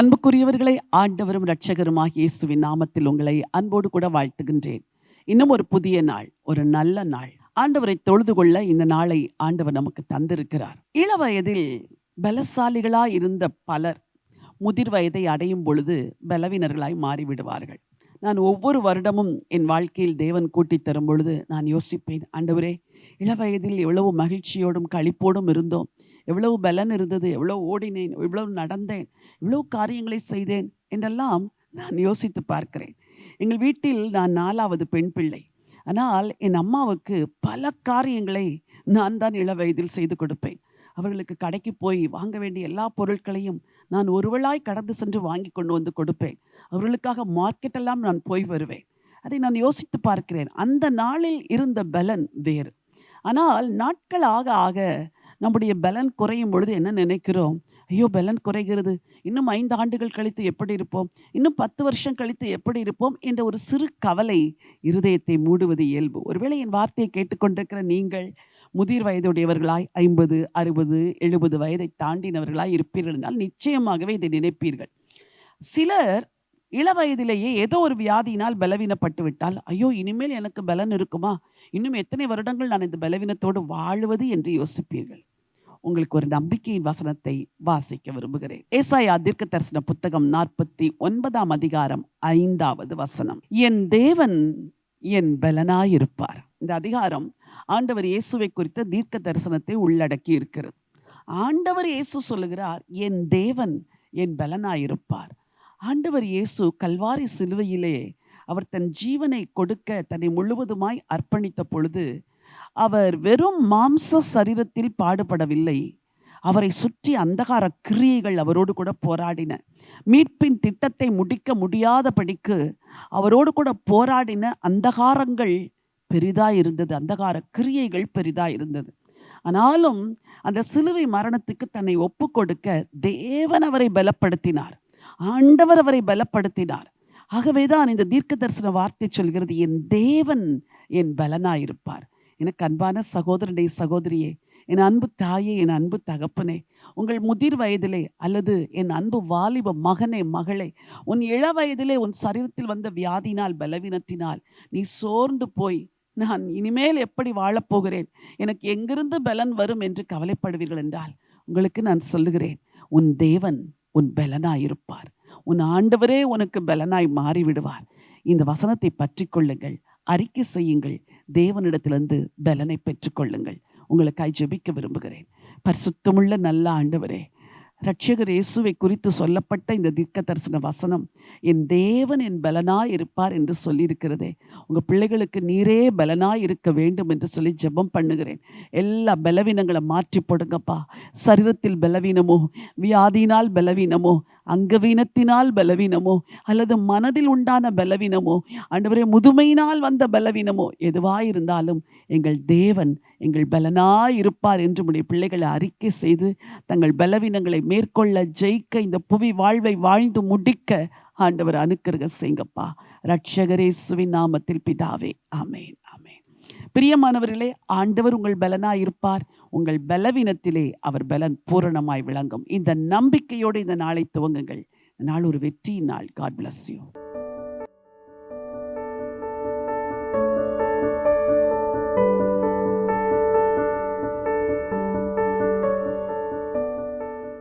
அன்புக்குரியவர்களை ஆண்டவரும் இரட்சகருமாகிய இயேசுவின் நாமத்தில் உங்களை அன்போடு கூட வாழ்த்துகின்றேன். இன்னும் ஒரு புதிய நாள் ஒரு நல்ல நாள். ஆண்டவரை தொழுது கொள்ள இந்த நாளை ஆண்டவர் நமக்கு தந்திருக்கிறார். இளவயதில் பலசாலிகளாய் இருந்த பலர் முதிர் வயதை அடையும் பொழுது பலவீனர்களாய் மாறிவிடுவார்கள். நான் ஒவ்வொரு வருடமும் என் வாழ்க்கையில் தேவன் கூட்டித் தரும் பொழுது நான் யோசிப்பேன் ஆண்டவரே இளவயதில் எவ்வளவு மகிழ்ச்சியோடும் களிப்போடும் இருந்தோம். எவ்வளவு பலன் இருந்தது. எவ்வளவு ஓடினேன். எவ்வளவு நடந்தேன். இவ்வளவு காரியங்களை செய்தேன் என்றெல்லாம் நான் யோசித்து பார்க்கிறேன். எங்கள் வீட்டில் நான் நாலாவது பெண் பிள்ளை. ஆனால் என் அம்மாவுக்கு பல காரியங்களை நான் தான் இள வயதில் செய்து கொடுப்பேன். அவர்களுக்கு கடைக்கு போய் வாங்க வேண்டிய எல்லா பொருட்களையும் நான் ஒருவளாய் கடந்து சென்று வாங்கி கொண்டு வந்து கொடுப்பேன். அவர்களுக்காக மார்க்கெட்டெல்லாம் நான் போய் வருவேன். அதை நான் யோசித்து பார்க்கிறேன். அந்த நாளில் இருந்த பலன் வேறு. ஆனால் நாட்கள் ஆக ஆக நம்முடைய பலன் குறையும் பொழுது என்ன நினைக்கிறோம்? ஐயோ பலன் குறைகிறது. இன்னும் ஐந்து ஆண்டுகள் கழித்து எப்படி இருப்போம்? இன்னும் பத்து வருஷம் கழித்து எப்படி இருப்போம்? என்ற ஒரு சிறு கவலை இருதயத்தை மூடுவது இயல்பு. ஒருவேளை என் வார்த்தையை கேட்டுக்கொண்டிருக்கிற நீங்கள் முதிர் வயதுடையவர்களாய் ஐம்பது அறுபது எழுபது வயதை தாண்டினவர்களாய் இருப்பீர்கள் என்றால் நிச்சயமாகவே இதை நினைப்பீர்கள். சிலர் இள வயதிலேயே ஏதோ ஒரு வியாதியினால் பலவீனப்பட்டு விட்டால் ஐயோ இனிமேல் எனக்கு பலன் இருக்குமா? இன்னும் எத்தனை வருடங்கள் நான் இந்த பலவீனத்தோடு வாழுவது என்று யோசிப்பீர்கள்? உங்களுக்கு ஒரு நம்பிக்கையின் வசனத்தை வாசிக்க விரும்புகிறேன். ஏசாயா தீர்க்க தரிசன புத்தகம் நாற்பத்தி ஒன்பதாம் அதிகாரம் ஐந்தாவது வசனம். என் தேவன் என் பலனாயிருப்பார். இந்த அதிகாரம் ஆண்டவர் இயேசுவை குறித்த தீர்க்க தரிசனத்தை உள்ளடக்கி இருக்கிறது. ஆண்டவர் இயேசு சொல்லுகிறார் என் தேவன் என் பலனாயிருப்பார். ஆண்டவர் இயேசு கல்வாரி சிலுவையிலே அவர் தன் ஜீவனை கொடுக்க தன்னை முழுவதுமாய் அர்ப்பணித்த பொழுது அவர் வெறும் மாம்ச சரீரத்தில் பாடுபடவில்லை. அவரை சுற்றி அந்தகார கிரியைகள் அவரோடு கூட போராடின. மீட்பின் திட்டத்தை முடிக்க முடியாதபடிக்கு அவரோடு கூட போராடின அந்தகாரங்கள் பெரிதா இருந்தது அந்தகார கிரியைகள் பெரிதா இருந்தது. ஆனாலும் அந்த சிலுவை மரணத்துக்கு தன்னை ஒப்பு கொடுக்க தேவன் அவரை பலப்படுத்தினார். ஆண்டவர் அவரை பலப்படுத்தினார். ஆகவேதான் இந்த தீர்க்க தரிசன வார்த்தை சொல்கிறது என் தேவன் என் பலனாயிருப்பார். எனக்கு அன்பான சகோதரனே சகோதரியே என் அன்பு தாயே என் அன்பு தகப்பனே உங்கள் முதிர் வயதிலே அல்லது என் அன்பு வாலிப மகனே மகளே உன் இள வயதிலே உன் சரீரத்தில் வந்த வியாதினால் பலவீனத்தினால் நீ சோர்ந்து போய் நான் இனிமேல் எப்படி வாழப்போகிறேன் எனக்கு எங்கிருந்து பலன் வரும்? என்று கவலைப்படுவீர்கள் என்றால் உங்களுக்கு நான் சொல்லுகிறேன் உன் தேவன் உன் பலனாயிருப்பார் உன் ஆண்டவரே உனக்கு பலனாய் மாறிவிடுவார். இந்த வசனத்தை பற்றி கொள்ளுங்கள் அறிக்கை செய்யுங்கள். தேவனிடத்திலிருந்து பலனை பெற்றுக்கொள்ளுங்கள். உங்களுக்காய் ஜெபிக்க விரும்புகிறேன். பரிசுத்தமுள்ள நல்ல ஆண்டவரே ரட்சகர் இயேசுவை குறித்து சொல்லப்பட்ட இந்த தீர்க்க தரிசன வசனம் என் தேவன் என் பலனாய் இருப்பார் என்று சொல்லியிருக்கிறதே. உங்கள் பிள்ளைகளுக்கு நீரே பலனாய் இருக்க வேண்டும் என்று சொல்லி ஜெபம் பண்ணுகிறேன். எல்லா பலவீனங்களை மாற்றி போடுங்கப்பா. சரீரத்தில் பலவீனமோ வியாதியினால் பலவீனமோ அங்கவீனத்தினால் பலவீனமோ? அல்லது மனதில் உண்டான பலவீனமோ? ஆண்டவரே முதுமையினால் வந்த பலவீனமோ? எதுவாயிருந்தாலும் எங்கள் தேவன் எங்கள் பலனாய் இருப்பார் என்று உடைய பிள்ளைகளை அறிக்கை செய்து தங்கள் பலவீனங்களை மேற்கொள்ள ஜெயிக்க இந்த புவி வாழ்வை வாழ்ந்து முடிக்க ஆண்டவர் அனுக்கிரக செய்யுங்கப்பா. ரட்சகரேசுவின் நாமத்தில் பிதாவே. ஆமேன் ஆமேன். பிரியமானவர்களே ஆண்டவர் உங்கள் பலனாய் இருப்பார். உங்கள் பலவீனத்திலே அவர் பலன் பூரணமாய் விளங்கும். இந்த நம்பிக்கையோடு இந்த நாளை துவங்குங்கள். நாள் ஒரு வெற்றியின் நாள். God bless you